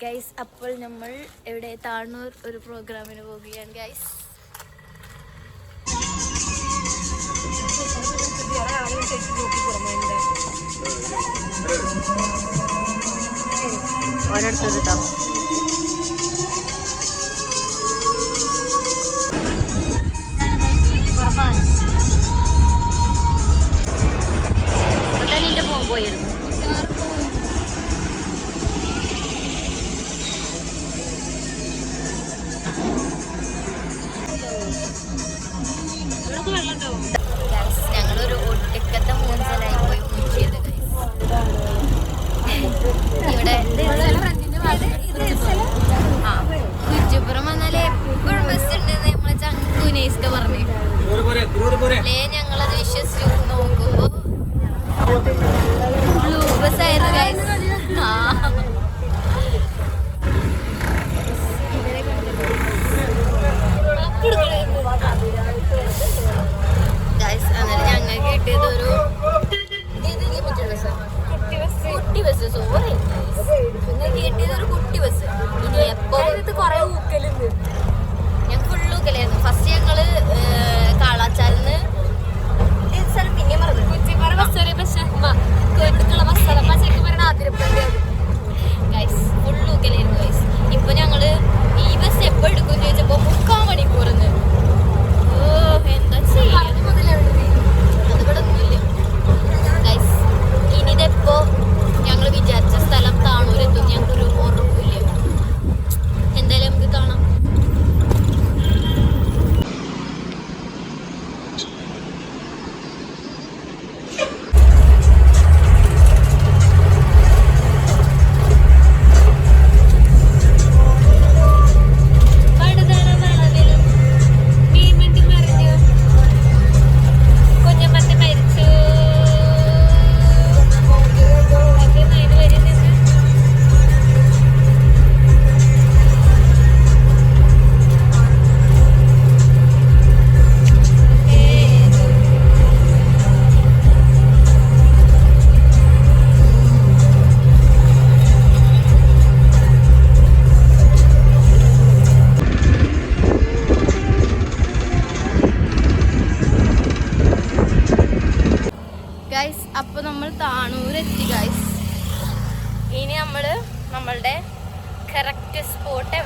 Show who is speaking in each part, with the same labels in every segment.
Speaker 1: Guys അപ്പോൾ നമ്മൾ ഇവിടെ താണൂർ ഒരു പ്രോഗ്രാമിന് പോവുകയാണ് ഗൈസ് ഓരോരുത്തർ പോയിരുന്നു പോയി ഇവിടെ വന്നാലേ ഞങ്ങളത് വിശ്വസിച്ചു നോക്കുമ്പോ ബസ് ആയിരുന്നു ഗൈസ് അന്നേരം ഞങ്ങൾക്ക് കിട്ടിയത് ഒരു? കുട്ടി ബസ്. സോറി നിങ്ങൾക്ക് കിട്ടിയത് ഒരു കുട്ടി ബസ്. ഇനി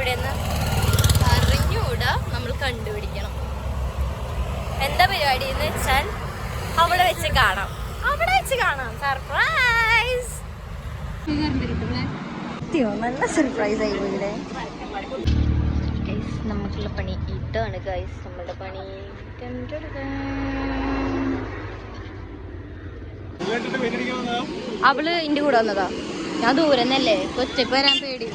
Speaker 1: എവിടെയെന്ന് അറിഞ്ഞുകൂടാ. നമ്മൾ കണ്ടുപിടിക്കണം. എന്താ പരിപാടി എന്ന് വെച്ചാൽ അവിടെ വെച്ച് കാണാം. അവിടെ വെച്ച് കാണാം. സർപ്രൈസ് നല്ല സർപ്രൈസ് ആയി ഇവിടെ ഗൈസ് നമുക്കുള്ള പണി ഇതാണ്. ഗൈസ് നമ്മുടെ പണി. അവൾ ഇന്റെ കൂടെ വന്നതാ. ഞാൻ ദൂരന്നല്ലേ കൊച്ചക്ക് വരാൻ പേടി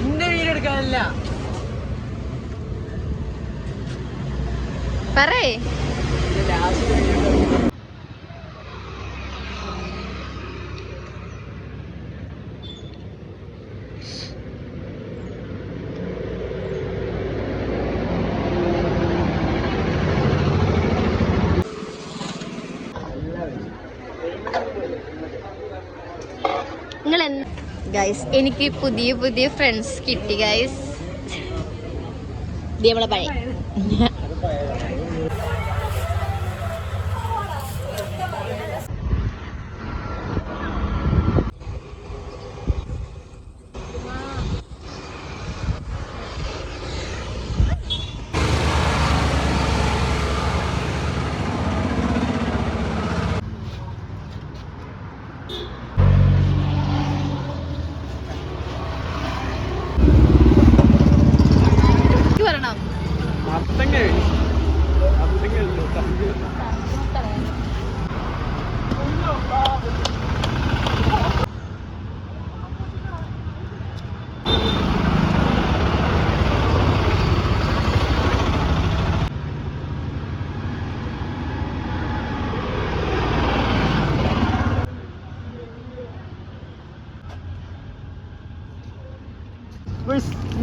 Speaker 2: എന്റെ വീടെടുക്കാനല്ല
Speaker 1: പറയേ. നിങ്ങൾ ഗൈസ് എനിക്ക് പുതിയ പുതിയ ഫ്രണ്ട്സ് കിട്ടി ഗൈസ് നമ്മളെ പഴയ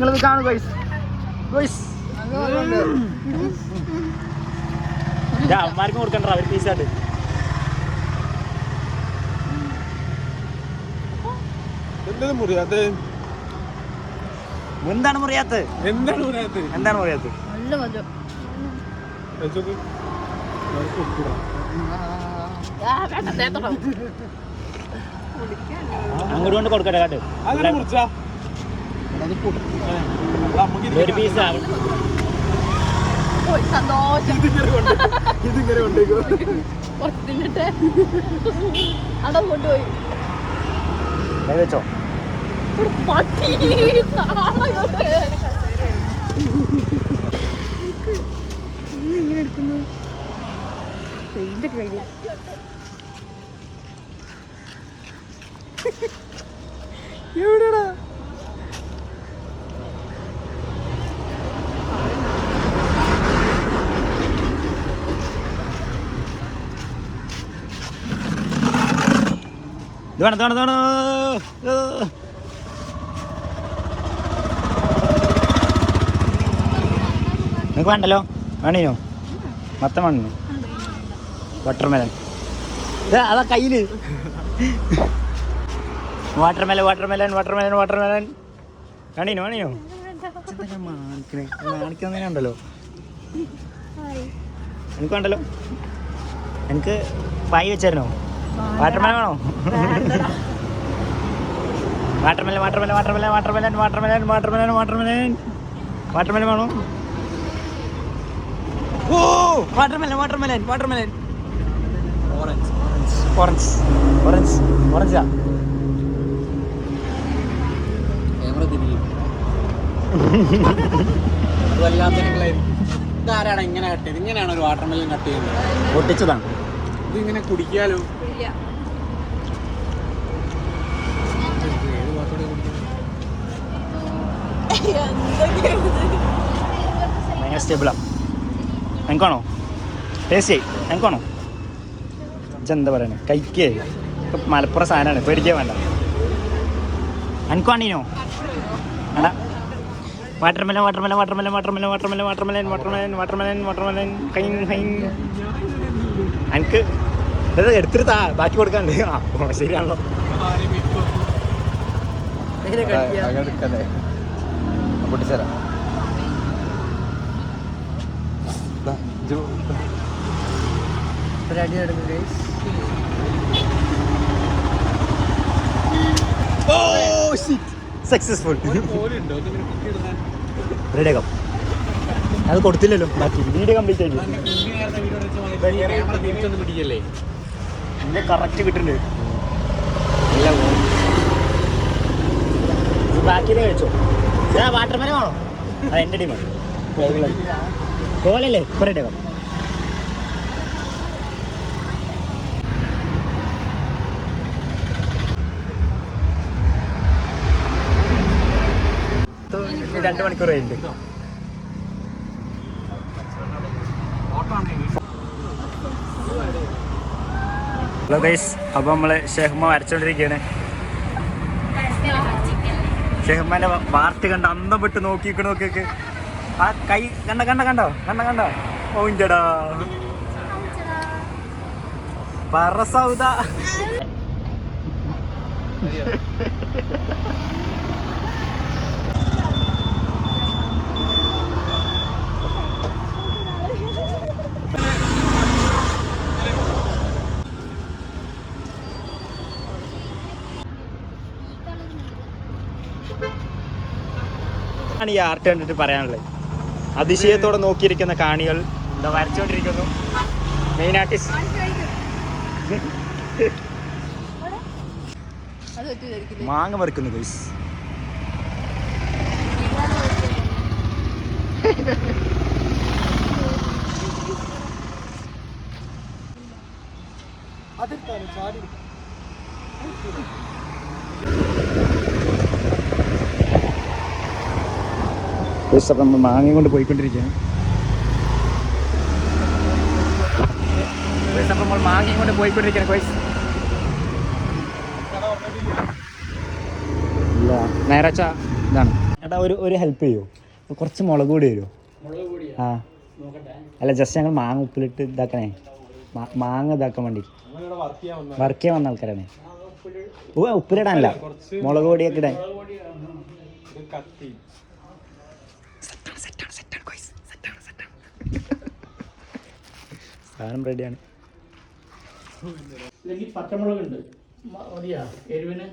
Speaker 2: നിങ്ങളിത് കാണു ഗൈസ് ഗൈസ് അമ്മമാർക്കും കൊടുക്കണ്ട അവർ പീസായിട്ട്
Speaker 3: എന്താണ് മുറിയാത്ത?
Speaker 2: എന്താണ് മുറിയാത്തത്
Speaker 3: എന്താണ് മുറിയാത്ത?
Speaker 2: എന്താണ്
Speaker 1: നല്ല മധുരം.
Speaker 2: അങ്ങോട്ട് കൊണ്ട് കൊടുക്കട്ടെ കാട്ട്. ഒരു പീസ്
Speaker 1: ആവണം
Speaker 3: ഇതിങ്ങനെ
Speaker 1: കൊണ്ടുപോയി
Speaker 2: വെച്ചോ
Speaker 1: പട്ടി ഇങ്ങനെ എടുക്കുന്നു പെയിന്റൊക്കെ കഴിഞ്ഞു
Speaker 3: എവിടെയാണ്
Speaker 2: ഇത് വേണം ഇതാണ് ഇതാണ് നിങ്ങൾക്ക് വേണ്ടല്ലോ? വേണേനോ? മത്തം വേണോ വാട്ടർമെലൻ അതാ കയ്യിൽ വാട്ടർമെലൻ വാട്ടർമെലൻ വാട്ടർമെലൻ വാട്ടർമെലൻ വേണേനോ വേണേനോ? കാണിക്കുന്നതിനുണ്ടല്ലോ എനിക്ക് വേണ്ടല്ലോ? എനിക്ക് പായി വെച്ചായിരുന്നോ? വാട്ടർ മെലൻ വേണോ? Watermelon watermelon watermelon watermelon watermelon watermelon watermelon watermelon watermelon watermelon watermelon വേണോ ഓ watermelon watermelon watermelon orange orange orange ഓറഞ്ചാ
Speaker 3: camera തിരികെ ഇതാരാണ് ഇങ്ങനെ കട്ട് ചെയ്ത്? ഇങ്ങനെയാണ് ഒരു വാട്ടർമെലൻ കട്ട് ചെയ്യുന്നത്.
Speaker 2: പൊട്ടിച്ചതാണ്.
Speaker 3: ഇത് ഇങ്ങനെ കുടിക്കാലോ? കുടിക്കുന്നത്
Speaker 2: ഭയങ്കര സ്റ്റേബിളാ എനിക്കാണോ? ടേസ്റ്റി എനിക്കാണോ? എന്താ പറയണേ? ഇപ്പൊ മലപ്പുറം സാധനമാണ്. പേടിക്കാൻ വേണ്ട. എനിക്കാണീനോ? വേണ്ട watermelon watermelon watermelon watermelon watermelon watermelon watermelon watermelon watermelon Kine കൈൻ എനിക്ക് എടുത്തിട്ട് താ ബാക്കി കൊടുക്കാണ്ട്. ആ ശരിയാണല്ലോ.
Speaker 3: പൊട്ടിച്ചേരാ.
Speaker 2: സക്സസ്ഫുൾ റെഡിയാക്കാം അത് കൊടുത്തില്ലല്ലോ. ബാക്കി വീഡിയോ കംപ്ലീറ്റ് ആയിട്ട്
Speaker 3: ക്യാമറ തിരിച്ചൊന്ന് പിടിക്കല്ലേ?
Speaker 2: ഇതിന്റെ കറക്റ്റ് കിട്ടുന്നുണ്ട് എല്ലാം ബാക്കിയിൽ കഴിച്ചോ? ഇതാ മെലൻ ആണോ? അത് എന്റെ ടീമാണ് കോലല്ലേ കുറേ റെഡിയാക്കാം രണ്ട് മണിക്കൂർ കഴിഞ്ഞിട്ട്. ഹലോ ഗൈസ് അപ്പോൾ നമ്മൾ ഷെഹ്മ വരച്ചോണ്ടിരിക്കുകയാണ് ഷെഹ്മാന്റെ വാർത്ത കണ്ട് അന്തം വിട്ട് നോക്കിക്കണ നോക്കിയൊക്കെ ആ കൈ കണ്ട കണ്ട കണ്ടോ കണ്ട കണ്ടോ? ഓഞ്ചടാ പറ സൗദ. ആണ് ഈ ആർട്ട് കണ്ടിട്ട് പറയാനുള്ളത്. അതിശയത്തോടെ നോക്കിയിരിക്കുന്ന കാണികൾ എന്താ വരച്ചുകൊണ്ടിരിക്കുന്നു മെയിൻ ആർട്ടിസ്റ്റ് മാങ്ങ മറിക്കുന്നു ഗൈസ് ഗൈസ് അപ്പം നമ്മൾ മാങ്ങയും കൊണ്ട് പോയിക്കൊണ്ടിരിക്കുകയാണ്. ഗൈസ് അപ്പം നമ്മൾ മാങ്ങയും കൊണ്ട് പോയിക്കൊണ്ടിരിക്കുകയാണ് ഗൈസ് ഇല്ല. നേരച്ച ഇതാണ്. ചേട്ടാ ഒരു ഒരു ഹെൽപ്പ് ചെയ്യോ? കുറച്ച് മുളക് പൊടി വരുമോ ആ. അല്ല ജസ്റ്റ് ഞങ്ങൾ മാങ്ങ ഉപ്പിലിട്ട് ഇതാക്കണേ. മാങ്ങ ഇതാക്കാൻ വേണ്ടി. വർക്ക് ചെയ്യാൻ വന്ന ആൾക്കാരാണ്. ഓ ഉപ്പിലിടാനല്ല. മുളക് പൊടിയൊക്കെ ഇടാൻ സെറ്റാണ് സെറ്റാണ് ഗോയ്സ് സെറ്റാണ് സെറ്റാണ് സാധനം റെഡിയാണ്
Speaker 4: അല്ലെങ്കിൽ ഉണ്ട് മതിയാ. എരിവിന്.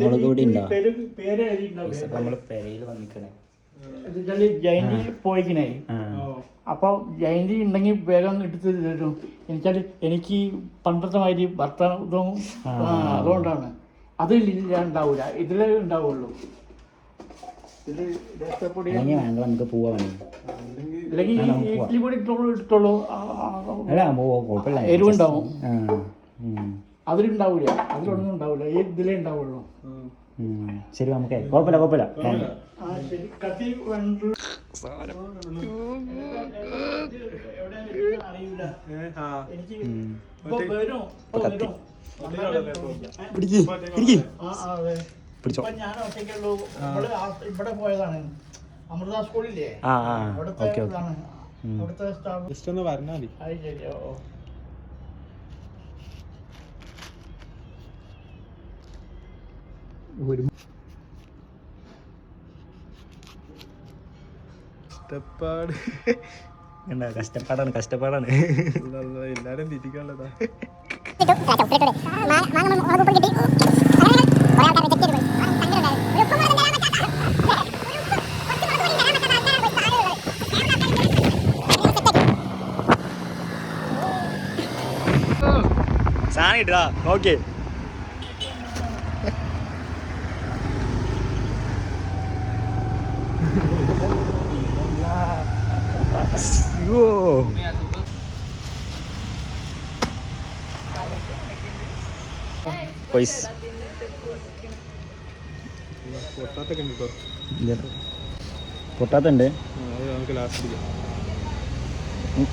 Speaker 2: മുളക് പൊടി ഉണ്ടോ?
Speaker 4: പേര്
Speaker 2: നമ്മൾ പെരയിൽ വന്നിക്കണേ.
Speaker 4: എന്നുവെച്ചാൽ ജയന്തി പോയിക്കണേ. അപ്പൊ ജയന്തി ഉണ്ടെങ്കിൽ വേഗം എടുത്ത് തരും. എന്നുവെച്ചാൽ എനിക്ക് പണ്ടത്തെ മാതിരി ഭർത്താവും. അതുകൊണ്ടാണ്. അത് ഇല്ല ഉണ്ടാവൂല. ഇതിലേ ഉണ്ടാവുള്ളൂ. ഇത് രസപ്പൊടി
Speaker 2: അല്ലെങ്കിൽ വേണ്ട നമുക്ക് പോവാ
Speaker 4: അല്ലെങ്കിൽ
Speaker 2: ആ, പോവാം.
Speaker 4: ഇഡ്ലി പൊടി ഇട്ടോളൂ എടുത്തോളൂ ആ, ആ,
Speaker 2: അല്ല പോവാ കുഴപ്പമില്ല.
Speaker 4: എരിവുണ്ടാവും.
Speaker 2: ആ ഉം.
Speaker 4: അതിലുണ്ടാവൂല. അതിലൊന്നും ഉണ്ടാവൂല. ഈ ഇതിലേ ഉണ്ടാവുള്ളൂ.
Speaker 2: ഉം. ശരി നമുക്ക് കുഴപ്പമില്ല കുഴപ്പമില്ല.
Speaker 4: ആ ശരി. കത്തി വേണ്ട. അറിയില്ല എനിക്ക് ഇപ്പൊ വരും. ഇപ്പൊ വരും.
Speaker 2: പിടിക്ക്
Speaker 4: ആ, ആ, അതെ.
Speaker 2: പിടിച്ചോ.
Speaker 4: ഞാൻ ഒറ്റയ്ക്കുള്ളൂ. ഇവിടെ പോയതാണ്. അമൃത സ്കൂളില്ലേ?
Speaker 2: ആ ആ.
Speaker 4: അവിടുത്തെ
Speaker 2: ഓക്കെ ഓക്കെ.
Speaker 4: ഇതാണ്. അവിടുത്തെ സ്റ്റാഫ്.
Speaker 3: ജസ്റ്റ് ഒന്ന് പറഞ്ഞാൽ മതി.
Speaker 4: അത് ശരി ഓ ഓ.
Speaker 3: കഷ്ടപ്പാട്.
Speaker 2: എന്താ കഷ്ടപ്പാടാണ് കഷ്ടപ്പാടാണ്.
Speaker 3: എല്ലാരും തിരിക്കാനുള്ളതാ.
Speaker 2: സാധനം ഇട്ടാ ഓക്കെ പൈസ
Speaker 3: പൊട്ടാത്തൊക്കെ ഉണ്ട് കേട്ടോ
Speaker 2: പൊട്ടാത്തുണ്ട്
Speaker 3: അത് നമുക്ക് ലാസ്റ്റ് അടിക്കാം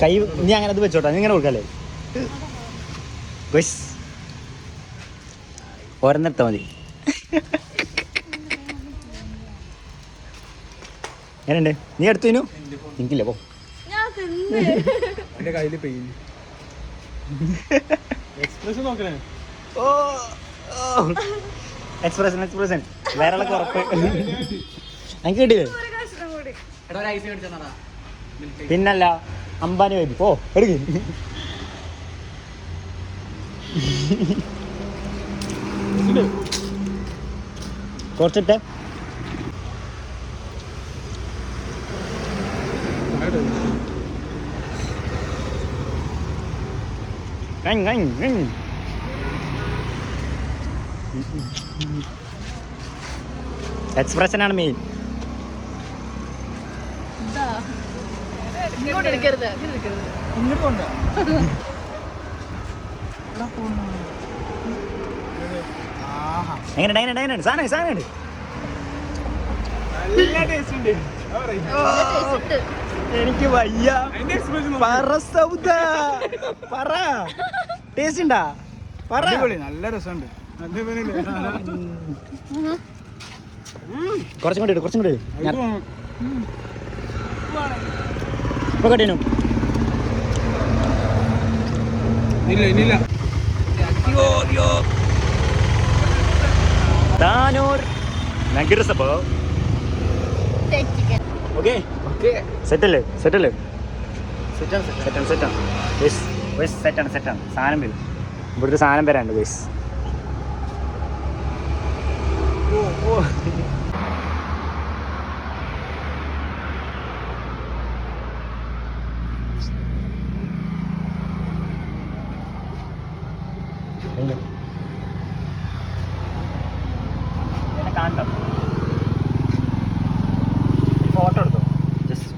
Speaker 2: കൈ നീ അങ്ങനെ അത് വെച്ചോട്ടാ നീ ഇങ്ങനെ കൊടുക്കല്ലേ പൈസ് ഓരോന്നെടുത്താ മതി. എങ്ങനെയുണ്ട്? നീ എടുത്തു എനിക്കില്ല പോ.
Speaker 3: എന്റെ കയ്യിൽ പെയിൻ എക്സ്പ്രഷൻ നോക്കണേ.
Speaker 2: ഓ എക്സ്പ്രഷൻ എക്സ്പ്രഷൻ വേറെ എനിക്ക് കിട്ടിയില്ലേ?
Speaker 1: ഒരു കഷ്ണം കൂടി
Speaker 2: പിന്നല്ല അംബാനി വൈബ് ഓ എടുക്ക്. കുറച്ചിട്ട്. Nhanh, nhanh, എക്സ്പ്രഷനാണ് മെയിൻ.
Speaker 1: ഇങ്ങോട്ട് എടുക്കരുത് ഇങ്ങോട്ട്
Speaker 4: പോകണ്ട
Speaker 2: എങ്ങനെ? എങ്ങനെ എങ്ങനെ സാധനം സാധനം
Speaker 3: നല്ല ടേസ്റ്റ് ഉണ്ട്.
Speaker 1: ടേസ്റ്റ് ഉണ്ട്
Speaker 2: എനിക്ക് വയ്യ. പറ സൗദ. പറ. ടേസ്റ്റ് ഉണ്ടാ? പറ.
Speaker 3: നല്ല രസമുണ്ട്?
Speaker 2: കുറച്ചും കൂടി കുറച്ചും കൂടി
Speaker 3: ഇല്ല
Speaker 2: ഇപ്പൊ കട്ടിനു
Speaker 3: ഇല്ല ഇനിയില്ല
Speaker 2: താനൂർ നഗരസഭ. ഓക്കെ. സെറ്റല്ലേ? സെറ്റല്ലേ? സെറ്റാണ് സെറ്റാണ് ബസ് ബസ് സെറ്റാണ് സെറ്റാണ്. സാധനം വരും. ഇവിടുത്തെ സാധനം വരാണ്ട് ഓ കാണണ്ടോ ഫോട്ടോ എടുത്തോ ജസ്റ്റ്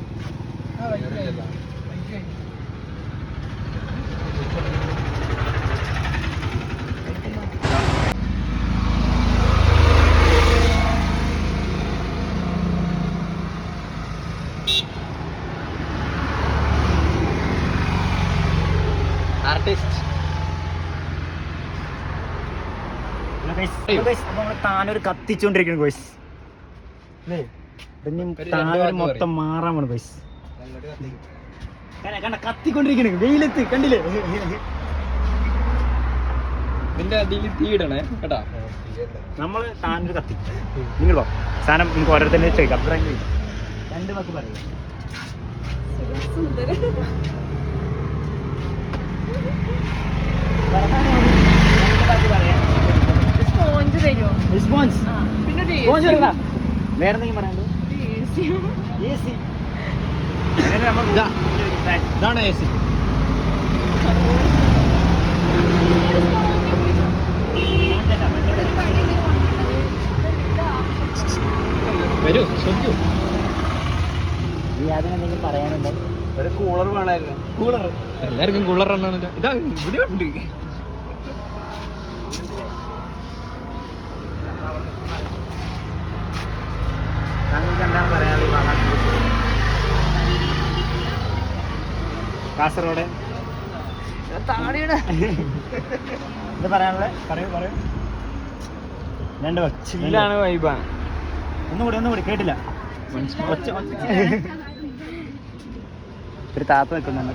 Speaker 3: ആർട്ടിസ്റ്റ്
Speaker 2: താനൊരു കത്തിച്ചോണ്ടിരിക്കുന്നു ഗോയ്സ് താനൊരു മൊത്തം മാറാൻ പോണു ഗോയ്സ് കണ്ട കത്തിക്കൊണ്ടിരിക്കണു. വെയിലത്ത് കണ്ടില്ലേ?
Speaker 3: നിന്റെ അടിയിൽ തീയിടണേ കേട്ടാ.
Speaker 2: നമ്മൾ സാധനം കത്തി. നിങ്ങൾ പോ സാധനം നിങ്ങൾക്ക് ഓരോരുത്തരെ ചോദിക്കാം. അത്ര രണ്ട് വാക്ക് പറയും. വേറെ എന്തെങ്കിലും പറയാനുണ്ടോ?
Speaker 3: ഇതാണ് എ സി. വരൂ ശ്രദ്ധിക്കൂ.
Speaker 2: നീ അതിനെന്തെങ്കിലും പറയാനുണ്ടോ?
Speaker 3: ഒരു കൂളർ വേണമായിരുന്നു. കൂളർ എല്ലാവർക്കും കൂളർ എണ്ണാണല്ലോ ഇതാ. ഇവിടെ ഉണ്ട്.
Speaker 2: താങ്കൾക്ക് എന്താണ് പറയാനുള്ളത്? കാസർഗോഡ്. എന്താ പറയാനുള്ളത് പറയൂ പറയൂ. രണ്ട്
Speaker 3: ചില്ലാണ് വൈബാണ്
Speaker 2: ഒന്നുകൂടി ഒന്നുകൂടി കേട്ടില്ല. ഒരു താത്ത നിൽക്കുന്നുണ്ട്.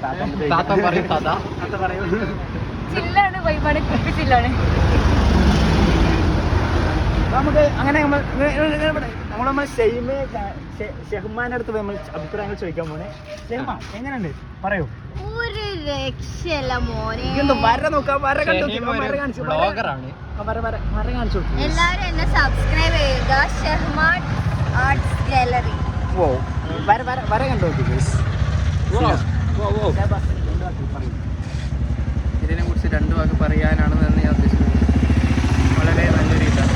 Speaker 2: താത്ത
Speaker 3: പറയും താത്ത.
Speaker 2: താത്ത പറയൂ.
Speaker 1: ചില്ലാണ് വൈബാണ് ചില്ലാണ്.
Speaker 2: നമുക്ക് അങ്ങനെ നമ്മൾ നമ്മൾ നമ്മൾ ഷെയ്മെ ഷെഹ്മാന്റെ അടുത്ത് നമ്മൾ അഭിപ്രായങ്ങൾ ചോദിക്കാൻ പോണേ. ഷെഹ്മ എങ്ങനെയുണ്ട്? പറയൂ.
Speaker 1: ഒരു രക്ഷയല്ല മോനെ.
Speaker 2: വര നോക്കാം വര കണ്ടു വര കാണിച്ചു വര.
Speaker 3: ബ്ലോഗറാണ്.
Speaker 2: ആ, വര വര വര കാണിച്ചു
Speaker 1: എല്ലാവരും എന്നെ സബ്സ്ക്രൈബ് ചെയ്യുക. ആർട്സ് ഗാലറി
Speaker 2: ഓ വര വര വര കണ്ടു.
Speaker 3: ഇതിനെ കുറിച്ച് രണ്ട് വാക്ക് പറയാനാണെന്ന് ഞാൻ ഉദ്ദേശിക്കുന്നത് വളരെ നല്ലൊരു ഇതാണ്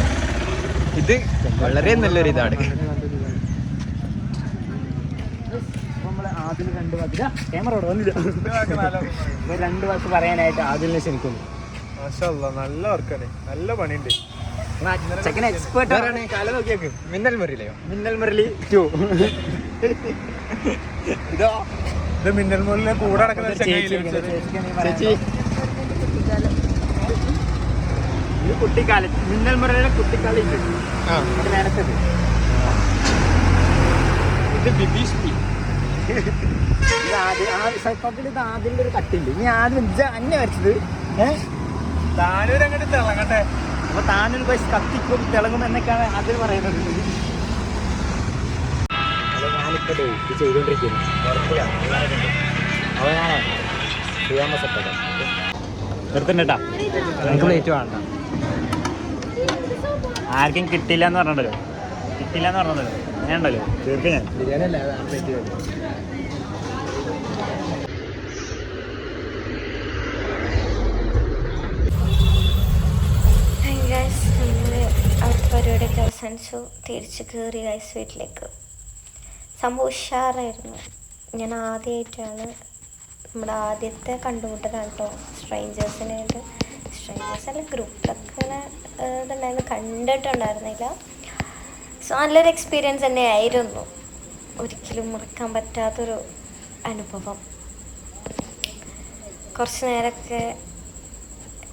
Speaker 3: ഇത് വളരെ നല്ലൊരു ഇതാണ്
Speaker 2: ആദിൽ രണ്ട് വാക്ക്. ക്യാമറ അവിടെ വന്നില്ല അപ്പൊ രണ്ട് വാക്ക് പറയാനായിട്ട് ക്ഷണിക്കുന്നു.
Speaker 3: നല്ല വർക്കാണ്. നല്ല പണിയുണ്ട്.
Speaker 2: ചെക്കൻ എക്സ്പേർട്ട്
Speaker 3: കാലം നോക്കിയേക്ക് മിന്നൽ
Speaker 2: മിന്നൽ മുരളി ടു
Speaker 3: ഇതോ ഇത് മിന്നൽ മുറിലെ കൂടെ നടക്കുന്ന ചേച്ചി
Speaker 2: ഇത് കുട്ടിക്കാലം. മിന്നൽ മുരളിയുടെ കുട്ടിക്കാലം ഇത്.
Speaker 3: ആ.
Speaker 2: ഇത് നേരത്തത്.
Speaker 3: ഇത് ബിബീഷ് പി.
Speaker 2: ഇത് ആദ്യം ആദ്യം സത്യത്തിൽ ഇത് ആദ്യം ഒരു കട്ടുണ്ട് ഇനി ആദ്യം അന്നെ വരച്ചത് ഏഹ്
Speaker 3: താനൂർ അങ്ങോട്ട് തിളങ്ങട്ടെ.
Speaker 2: അപ്പൊ താനൊരു പൈസ കത്തിക്കും തിളങ്ങും എന്നൊക്കെയാണ് അതിൽ പറയുന്നത്. നിർത്തണ്ടേട്ടാ.
Speaker 3: നമുക്ക് പ്ലേറ്റ് വേണ്ട
Speaker 2: ആർക്കും കിട്ടില്ല എന്ന് പറഞ്ഞല്ലോ. കിട്ടില്ല എന്ന് പറഞ്ഞല്ലോ. ഞാൻ ഉണ്ടല്ലോ. തീർക്കും ഞാൻ.
Speaker 5: പരിപാടിയൊക്കെ അവസാനിച്ചു. തിരിച്ച് കയറി ഗൈസ് വീട്ടിലേക്ക്. സംഭവം ഉഷാറായിരുന്നു. ഞാൻ ആദ്യമായിട്ടാണ് നമ്മുടെ ആദ്യത്തെ കണ്ടുമുട്ടലാണ് കേട്ടോ സ്ട്രേഞ്ചേഴ്സിനായിട്ട് സ്ട്രേഞ്ചേഴ്സ് അല്ല ഗ്രൂപ്പിലൊക്കെ ഇങ്ങനെ ഏഹ്, ഇതുണ്ടായിരുന്നു. കണ്ടിട്ടുണ്ടായിരുന്നില്ല. സോ നല്ലൊരു എക്സ്പീരിയൻസ് തന്നെ ആയിരുന്നു ഒരിക്കലും മറക്കാൻ പറ്റാത്തൊരു അനുഭവം. കുറച്ച് നേരമൊക്കെ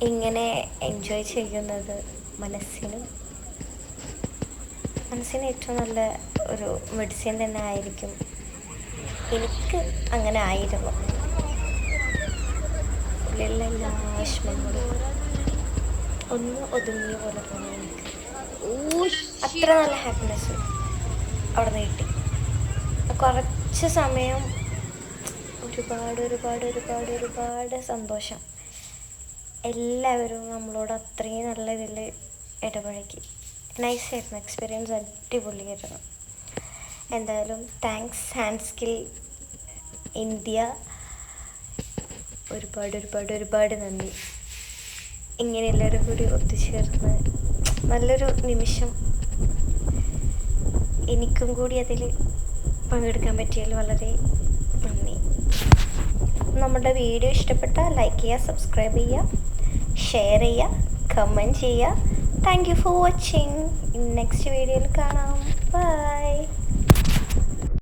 Speaker 5: ഇങ്ങനെ എൻജോയ് ചെയ്യുന്നത് മനസ്സിന് മനസ്സിന് ഏറ്റവും നല്ല ഒരു മെഡിസിൻ തന്നെ ആയിരിക്കും. എനിക്ക് അങ്ങനെ ആയിരുന്നു. ഉള്ളിലുള്ള എല്ലാ വിഷമങ്ങളും. ഒന്ന് ഒതുങ്ങിയ പോലെ തോന്നി എനിക്ക് അത്ര നല്ല ഹാപ്പിനെസ് അവിടെ നിന്ന് കിട്ടി. കുറച്ച് സമയം ഒരുപാട് ഒരുപാട് ഒരുപാട് ഒരുപാട് സന്തോഷം. എല്ലാവരും നമ്മളോട് അത്രയും നല്ല ഇതിൽ ഇടപഴകി. നൈസായിരുന്നു എക്സ്പീരിയൻസ് അടിപൊളിയായിരുന്നു. എന്തായാലും താങ്ക്സ് ഹാൻഡ് സ്കിൽ ഇന്ത്യ ഒരുപാട് ഒരുപാട് ഒരുപാട് നന്ദി. ഇങ്ങനെ എല്ലാവരും കൂടി ഒത്തുചേർന്ന് നല്ലൊരു നിമിഷം എനിക്കും കൂടി അതിൽ പങ്കെടുക്കാൻ പറ്റിയതിൽ വളരെ നന്ദി. നമ്മുടെ വീഡിയോ ഇഷ്ടപ്പെട്ടാൽ ലൈക്ക് ചെയ്യുക സബ്സ്ക്രൈബ് ചെയ്യുക ഷെയർ ചെയ്യുക കമന്റ് ചെയ്യുക. Thank you for watching next വീഡിയോയിൽ കാണാം. ബൈ